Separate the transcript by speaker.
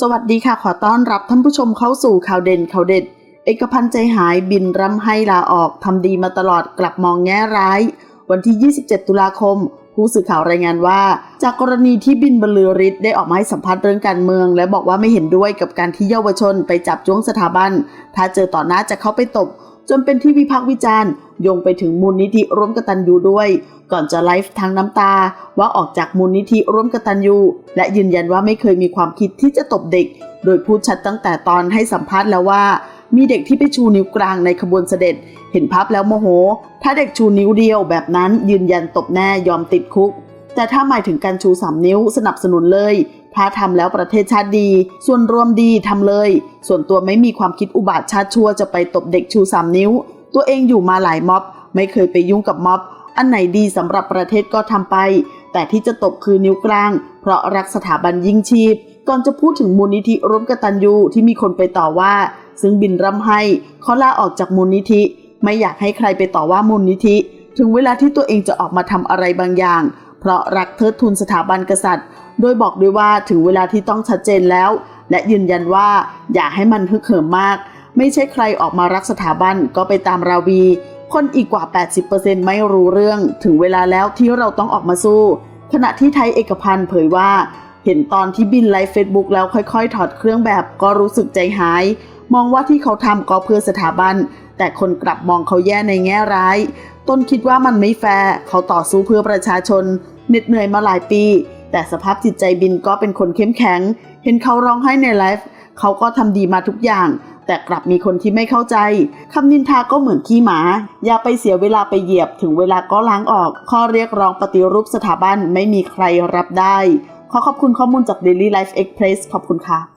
Speaker 1: สวัสดีค่ะขอต้อนรับท่านผู้ชมเข้าสู่ข่าวเด่นข่าวเด็ด เอกพันธ์ใจหายบินร่ำให้ลาออกทำดีมาตลอดกลับมองแง่ร้าย วันที่ 27 ตุลาคม ผู้สื่อข่าวรายงานว่า จากกรณีที่บินบรรลือฤทธิ์ได้ออกมาให้สัมภาษณ์เรื่องการเมือง และบอกว่าไม่เห็นด้วยกับการที่เยาวชนไปจับจ้วงสถาบัน ถ้าเจอต่อหน้าจะเข้าไปตบ จนเป็นที่วิพากษ์วิจารณ์โยงไปถึงมูลนิธิร่วมกตัญญูด้วย ก่อนจะไลฟ์ทางน้ำตา ว่าออกจากมูลนิธิร่วมกตัญญูและยืนยันว่าไม่เคยมีความคิดที่จะตบเด็ก โดยพูดชัดตั้งแต่ตอนให้สัมภาษณ์แล้วว่า มีเด็กที่ไปชูนิ้วกลางในขบวนเสด็จ เห็นภาพแล้วโมโห ถ้าเด็กชูนิ้วเดียวแบบนั้นยืนยันตบแน่ยอมติดคุก แต่ถ้าหมายถึงการชูสามนิ้วสนับสนุนเลย ถ้าทำแล้วประเทศชาติดี ส่วนรวมดีทำเลย ส่วนตัวไม่มีความคิดอุบาทชาติชั่วจะไปตบเด็กชูสามนิ้ว ตัวเองอยู่มาหลายม็อบ ไม่เคยไปยุ่งกับม็อบ อันไหนดีสำหรับประเทศก็ทำไป แต่ที่จะตบคือนิ้วกลาง เพราะรักสถาบันยิ่งชีพ ก่อนจะพูดถึงมูลนิธิร่วมกตัญญูที่มีคนไปต่อว่า ซึ่งบินร่ำให้เขาลาออกจากมูลนิธิ ไม่อยากให้ใครไปต่อว่ามูลนิธิ ถึงเวลาที่ตัวเองจะออกมาทำอะไรบางอย่าง เพราะรักเทิดทูนสถาบันกษัตริย์ โดยบอกด้วยว่าถึงเวลาที่ต้องชัดเจนแล้ว และยืนยันว่าอย่าให้มันฮึกเหิมมาก ไม่ใช่ใครออกมารักสถาบันก็ไปตามราวี คนอีกกว่า 80%ไม่รู้เรื่อง ถึงเวลาแล้วที่เราต้องออกมาสู้ ขณะที่ไทยเอกพันธ์เผยว่า เห็นตอนที่บินไลฟ์เฟซบุ๊กแล้วค่อยๆ ถอดเครื่องแบบก็รู้สึกใจหาย มองว่าที่เขาทำก็เพื่อสถาบันแต่คนกลับมองเขาแย่ในแง่ร้าย ต้นคิดว่ามันไม่แฟร์ เขาต่อสู้เพื่อประชาชน เหน็ดเหนื่อยมาหลายปี แต่สภาพจิตใจบินก็เป็นคนเข้มแข็ง เห็นเขาร้องไห้ในไลฟ์เขาก็ทำดีมาทุกอย่าง แต่กลับมีคนที่ไม่เข้าใจคำนินทาก็เหมือนขี้หมา อย่าไปเสียเวลาไปเหยียบถึงเวลาก็ล้างออก ข้อเรียกร้องปฏิรูปสถาบันไม่มีใครรับได้ ขอขอบคุณข้อมูลจาก Daily Life Express ขอบคุณค่ะ